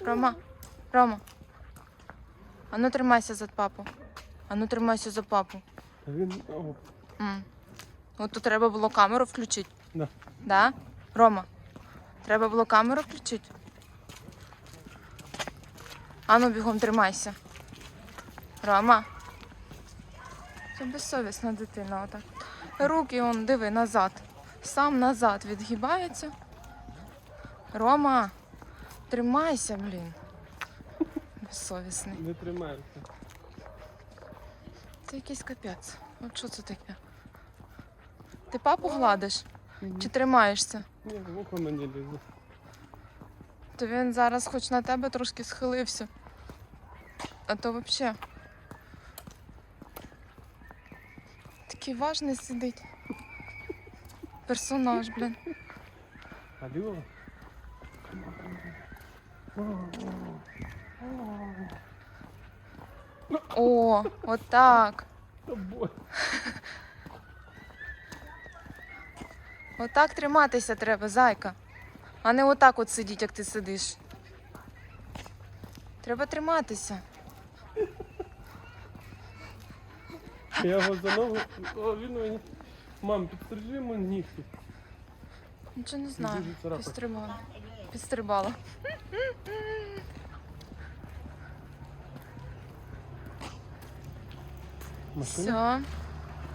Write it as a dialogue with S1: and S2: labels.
S1: Рома, Рома. Ану тримайся за папу. Ану тримайся за папу.
S2: Він. О,
S1: М. От тут треба було камеру включити.
S2: Да.
S1: Да? Рома, треба було камеру включити. Ану бігом тримайся. Рома. Це безсовісна дитина отак. Руки он, диви, назад. Сам назад відгибається. Рома, тримайся, блін. Безсовісний.
S2: не тримається.
S1: Це якийсь капець. От що це таке? Ти папу гладиш? Чи тримаєшся?
S2: Ні, в ухо мені лізе.
S1: То він зараз хоч на тебе трошки схилився. А то взагалі. Такий важний сидить. Персонаж, блін.
S2: Алло.
S1: О, отак. Отак триматися треба, зайка. А не отак от сидіть, як ти сидиш. Треба триматися.
S2: Я його за ногу. Він мені. Мам, підстрижи йому нігті.
S1: Нічого не знаю. Підстрибала. Підстрибала. Все.